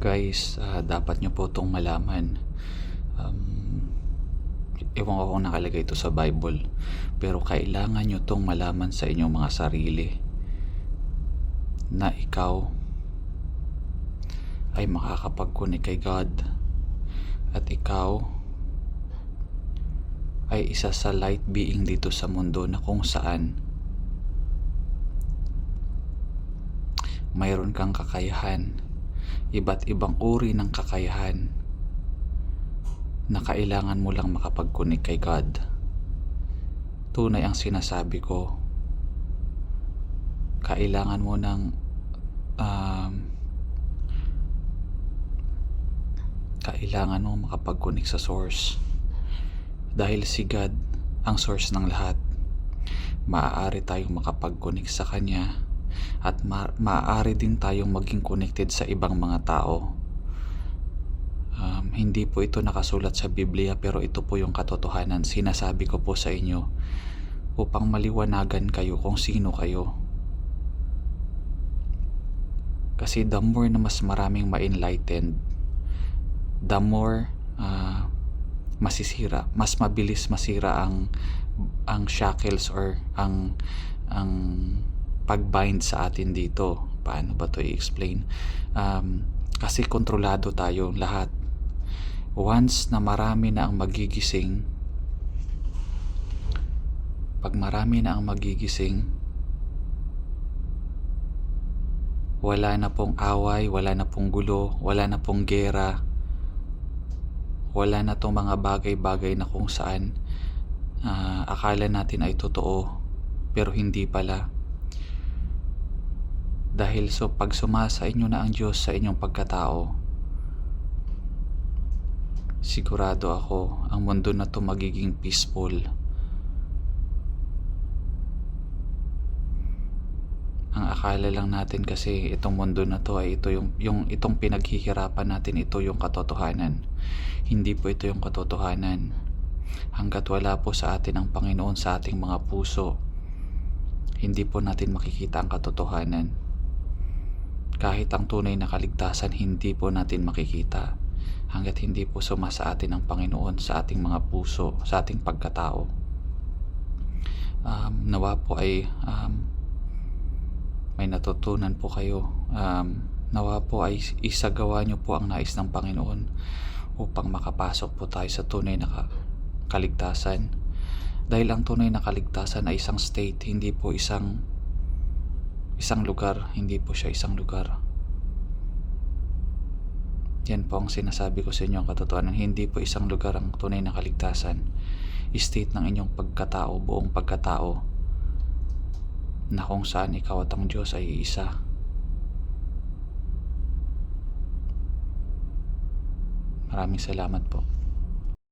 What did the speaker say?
guys, ah, dapat nyo po itong malaman. Um, ewan ko kung nakalagay ito sa Bible. Pero kailangan nyo itong malaman sa inyong mga sarili. Na ikaw ay makakapag-connect kay God. At ikaw ay isa sa light being dito sa mundo na kung saan mayroon kang kakayahan iba't ibang uri ng kakayahan na kailangan mo lang makapag-connect kay God. Tunay ang sinasabi ko. Kailangan mo ng um, kailangan mo makapag-connect sa source. Dahil si God ang source ng lahat. Maaari tayong makapag-connect sa Kanya at ma- maaari din tayong maging connected sa ibang mga tao. Um, hindi po ito nakasulat sa Biblia pero ito po yung katotohanan. Sinasabi ko po sa inyo upang maliwanagan kayo kung sino kayo. Kasi the more na mas maraming ma-enlightened, the more ah, masisira, mas mabilis masira ang ang shackles or ang ang pagbind sa atin dito. Paano ba to i-explain? Um, kasi kontrolado tayo lahat. Once na marami na ang magigising, pag marami na ang magigising, wala na pong away, wala na pong gulo, wala na pong gera, wala na tong mga bagay-bagay na kung saan ah, akala natin ay totoo pero hindi pala dahil so pag inyo na ang Diyos sa inyong pagkatao sigurado ako ang mundo na to magiging peaceful. Ang akala lang natin kasi itong mundo na to ay ito yung, yung itong pinaghihirapan natin ito yung katotohanan. Hindi po ito yung katotohanan. Hanggat wala po sa atin ang Panginoon sa ating mga puso hindi po natin makikita ang katotohanan kahit ang tunay na kaligtasan hindi po natin makikita hanggat hindi po sumasa atin ang Panginoon sa ating mga puso sa ating pagkatao um, nawa po ay um, may natutunan po kayo. Um, nawa po ay isagawa nyo po ang nais ng Panginoon upang makapasok po tayo sa tunay na ka- kaligtasan. Dahil ang tunay na kaligtasan ay isang state, hindi po isang isang lugar, hindi po siya isang lugar. Yan po ang sinasabi ko sa inyo ang katotohanan. Hindi po isang lugar ang tunay na kaligtasan. State ng inyong pagkatao, buong pagkatao na kung saan ikaw at ang Diyos ay isa. Maraming salamat po.